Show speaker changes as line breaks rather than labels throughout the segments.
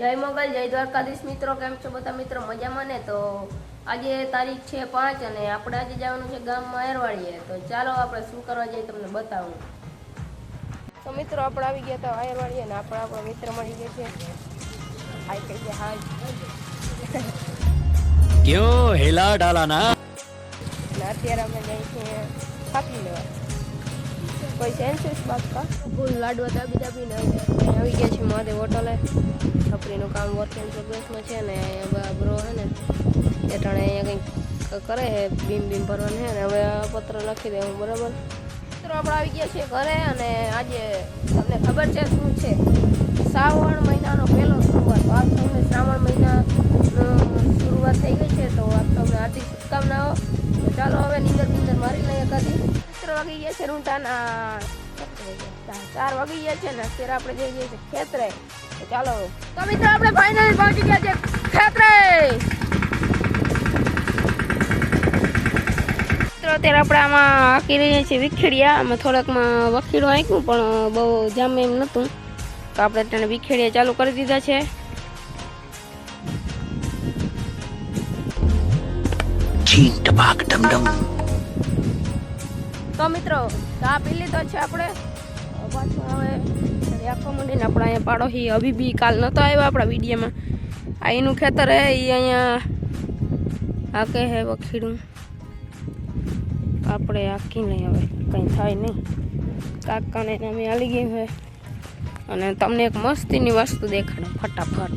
જય મોગલ જય દ્વારકાધીશ. મિત્રો કેમ છો બધા? મિત્રો મજામાં ને? તો આજે તારીખ છે પાંચ અને આપણે આજે જવાનું છે ગામમાં એરવાડીએ. તો ચાલો આપણે શું કરવા જઈએ તમને બતાવું. તો મિત્રો આપણે આવી ગયા હતા એરવાડીએ ને આપણે આપણા મિત્ર મળી ગયા છે. હાય કહી ગયા હાય.
ક્યો હેલા ડાલા
ના અત્યારે અમે જઈએ છીએ ખાપી લેવા. કોઈ સેન્સિસ બાત કા? ફૂલ લાડવા દાબી દાબીને આવી ગયા છે મહાદેવ હોટલે. છપરીનું કામ વર્ક એન્ડ પ્રોગ્રેસમાં છે ને બ્રો હે ને એ ટાણે અહીંયા કંઈક કરે છે બીમ બીમ ભરવાનું છે ને હવે આ પત્ર લખી દેવું બરાબર? મિત્રો આપણે આવી ગયા છીએ ઘરે અને આજે તમને ખબર છે શું છે? શ્રાવણ મહિનાનો પહેલો શરૂઆત. આજ તમને શ્રાવણ મહિનાનો શરૂઆત થઈ ગઈ છે તો આપ તમને હાર્દિક શુભકામનાઓ. ચાલો હવે નીંદર નીંદર મારી લઈએ મિત્રો વાગી ગયા છે રૂંટાના. ચાર વાગી ગયા છે ને અત્યારે આપણે જઈ જઈએ છીએ ખેતરે. ચાલો. તો મિત્રો આપણે ફાઇનલી પહોંચી ગયા છે ખેતરે. અત્યારે આપણે આમાં આંકી રહ્યા છીએ વિખેડિયા. આમાં થોડાકમાં વખીડું આંક્યું પણ બહુ જામે એમ નહોતું. તો આપણે તેને વિખેડિયા ચાલુ કરી દીધા છે.
ચીન ટબાક ડમડમ.
તો મિત્રો, ચા પી લીધો છે આપણે. હવે પાછું હવે આખો મંડીને આપણે અહીંયા પાડોશી અભી બી કાલ નહોતો આવ્યો આપણા વિડીયોમાં. આ એનું ખેતર હે એ અહીંયા આ કે હે વખીડું. આપણે આખી નહીં હવે, કંઈ થાય નહીં. કાકાને અમે હાલી ગયું છે અને તમને એક મસ્તીની વસ્તુ દેખાડો, ફટાફટ.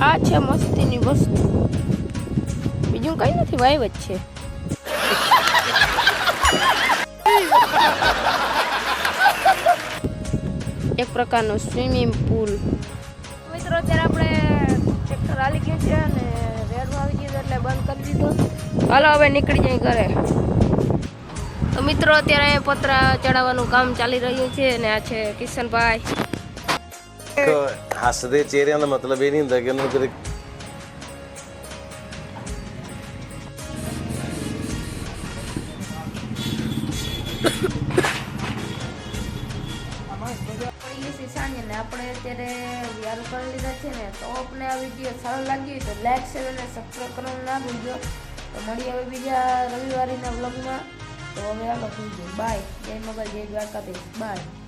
આ છે મસ્તીની વસ્તુ. બીજું કંઈ નથી વાઈવ જ છે. એક પ્રકારનો સ્વિમિંગ પુલ. મિત્રો અત્યારે આપણે ટ્રેક્ટર હાલી ગયું છે અને રેડમાં આવી ગયું એટલે બંધ કરી દીધું. હાલો હવે નીકળી જાય ઘરે. તો મિત્રો અત્યારે પતરા ચડાવવાનું કામ ચાલી રહ્યું છે અને આ છે કિશનભાઈ.
હસદે ચેરિયાનો મતલબ એ
નહીં કે છે સાંજે ને આપણે અત્યારે વ્યારું કરી લીધા છે ને, તો આપણે આ વીડિયો સારો લાગ્યો તો લાઈક શેર અને સબસ્ક્રાઈબ કરવાનું ના ભૂલજો. તો મળીએ હવે બીજા રવિવારીના વ્લોગમાં તો હવે આ ભૂલજો બાય જય મગર જય દ્વારકાધીશ. બાય